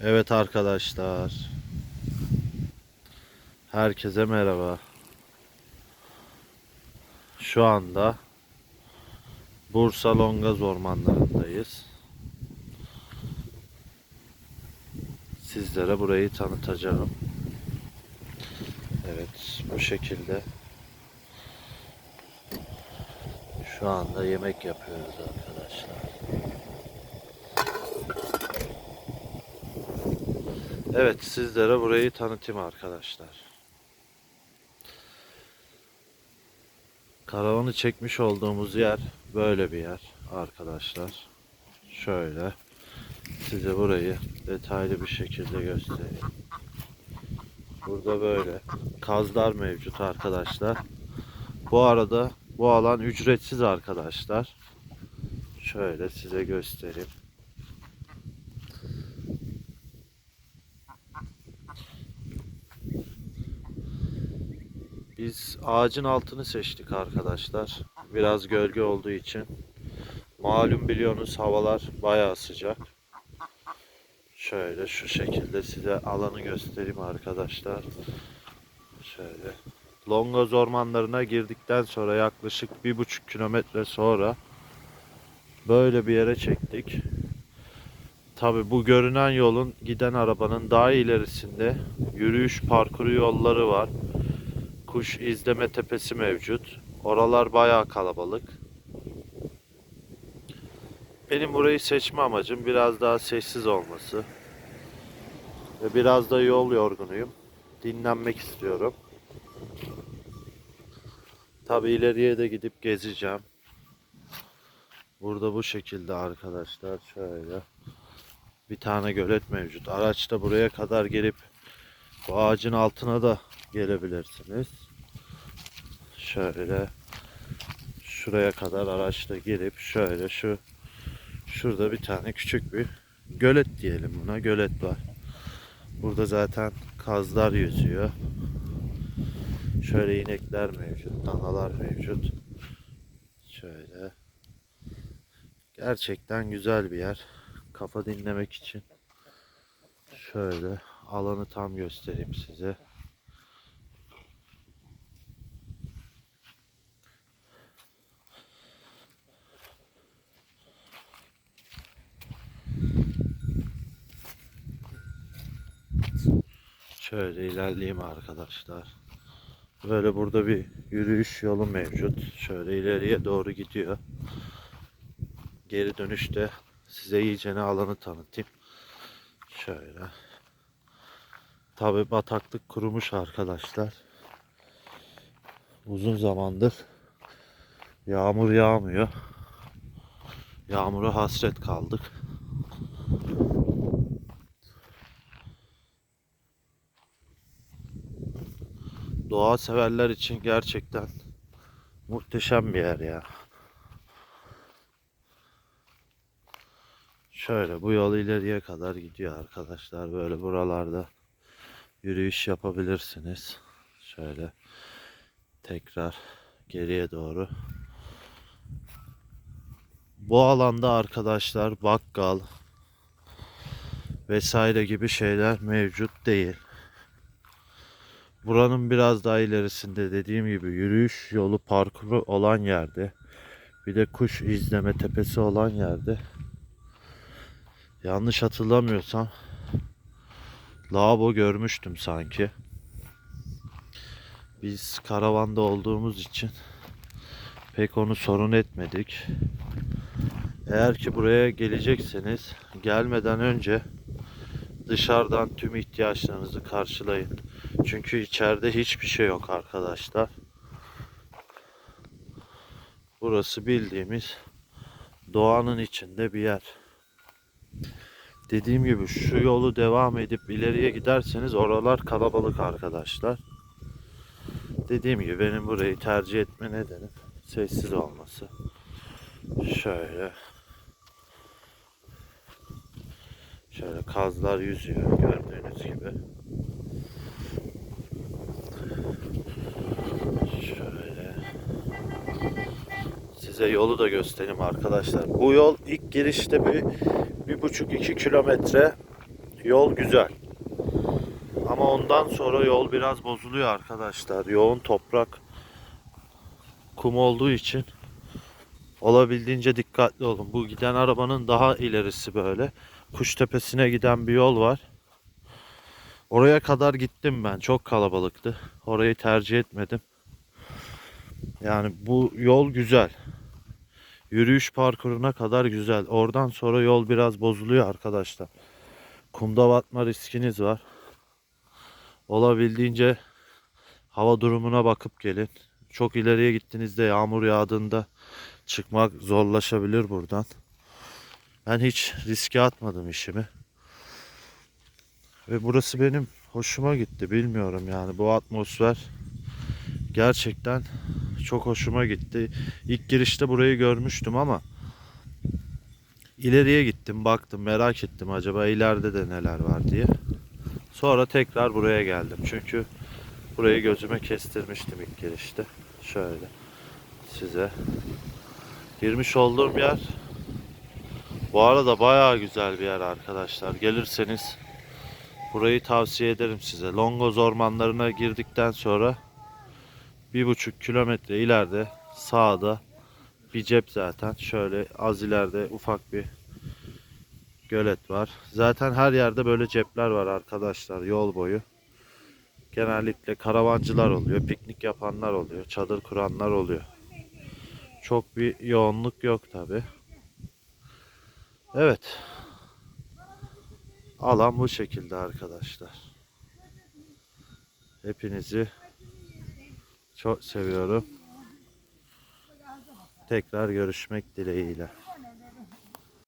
Evet arkadaşlar. Herkese merhaba. Şu anda Bursa Longaz ormanlarındayız. Sizlere burayı tanıtacağım. Evet, bu şekilde. Şu anda yemek yapıyoruz arkadaşlar. Evet sizlere burayı tanıtayım arkadaşlar. Karavanı çekmiş olduğumuz yer böyle bir yer arkadaşlar. Şöyle size burayı detaylı bir şekilde göstereyim. Burada böyle kazlar mevcut arkadaşlar. Bu arada bu alan ücretsiz arkadaşlar. Şöyle size göstereyim. Biz ağacın altını seçtik arkadaşlar. Biraz gölge olduğu için. Malum biliyorsunuz havalar bayağı sıcak. Şöyle şu şekilde size alanı göstereyim arkadaşlar. Şöyle. Longoz ormanlarına girdikten sonra yaklaşık bir buçuk kilometre sonra böyle bir yere çektik. Tabi bu görünen yolun giden arabanın daha ilerisinde yürüyüş parkuru yolları var. Kuş izleme tepesi mevcut. Oralar bayağı kalabalık. Benim burayı seçme amacım biraz daha sessiz olması. Ve biraz da yol yorgunuyum. Dinlenmek istiyorum. Tabi ileriye de gidip gezeceğim. Burada bu şekilde arkadaşlar şöyle bir tane gölet mevcut. Araçta buraya kadar gelip bu ağacın altına da gelebilirsiniz. Şöyle şuraya kadar araçla girip şöyle şu şurada bir tane küçük bir gölet diyelim buna gölet var. Burada zaten kazlar yüzüyor. Şöyle inekler mevcut, danalar mevcut. Şöyle. Gerçekten güzel bir yer. Kafa dinlemek için. Şöyle alanı tam göstereyim size. Şöyle ilerleyeyim arkadaşlar. Böyle burada bir yürüyüş yolu mevcut. Şöyle ileriye doğru gidiyor. Geri dönüşte size iyicene alanı tanıtayım. Şöyle. Tabi bataklık kurumuş arkadaşlar. Uzun zamandır yağmur yağmıyor. Yağmura hasret kaldık. Doğa severler için gerçekten muhteşem bir yer ya. Şöyle bu yol ileriye kadar gidiyor arkadaşlar. Böyle buralarda yürüyüş yapabilirsiniz. Şöyle tekrar geriye doğru. Bu alanda arkadaşlar bakkal vesaire gibi şeyler mevcut değil. Buranın biraz daha ilerisinde dediğim gibi yürüyüş yolu parkuru olan yerde bir de kuş izleme tepesi olan yerde yanlış hatırlamıyorsam lavabo görmüştüm sanki. Biz karavanda olduğumuz için pek onu sorun etmedik. Eğer ki buraya gelecekseniz gelmeden önce dışarıdan tüm ihtiyaçlarınızı karşılayın. Çünkü içeride hiçbir şey yok arkadaşlar. Burası bildiğimiz doğanın içinde bir yer. Dediğim gibi şu yolu devam edip ileriye giderseniz oralar kalabalık arkadaşlar. Dediğim gibi benim burayı tercih etme nedenim sessiz olması. Şöyle. Şöyle kazlar yüzüyor gördüğünüz gibi. Şöyle. Size yolu da göstereyim arkadaşlar. Bu yol ilk girişte bir bir buçuk iki kilometre yol güzel. Ama ondan sonra yol biraz bozuluyor arkadaşlar. Yoğun toprak kum olduğu için olabildiğince dikkatli olun. Bu giden arabanın daha ilerisi böyle. Kuştepe'sine giden bir yol var. Oraya kadar gittim ben. Çok kalabalıktı. Orayı tercih etmedim. Yani bu yol güzel. Yürüyüş parkuruna kadar güzel. Oradan sonra yol biraz bozuluyor arkadaşlar. Kumda batma riskiniz var. Olabildiğince hava durumuna bakıp gelin. Çok ileriye gittiğinizde yağmur yağdığında çıkmak zorlaşabilir buradan. Ben hiç riske atmadım işimi. Ve burası benim hoşuma gitti. Bilmiyorum yani bu atmosfer gerçekten çok hoşuma gitti. İlk girişte burayı görmüştüm ama ileriye gittim, baktım, merak ettim acaba ileride de neler var diye. Sonra tekrar buraya geldim. Çünkü burayı gözüme kestirmiştim ilk girişte. Şöyle size girmiş olduğum yer bu arada bayağı güzel bir yer arkadaşlar. Gelirseniz burayı tavsiye ederim size. Longoz ormanlarına girdikten sonra bir buçuk kilometre ileride sağda bir cep zaten. Şöyle az ileride ufak bir gölet var. Zaten her yerde böyle cepler var arkadaşlar yol boyu. Genellikle karavancılar oluyor, piknik yapanlar oluyor, çadır kuranlar oluyor. Çok bir yoğunluk yok tabi. Evet. Alan bu şekilde arkadaşlar. Hepinizi çok seviyorum. Tekrar görüşmek dileğiyle.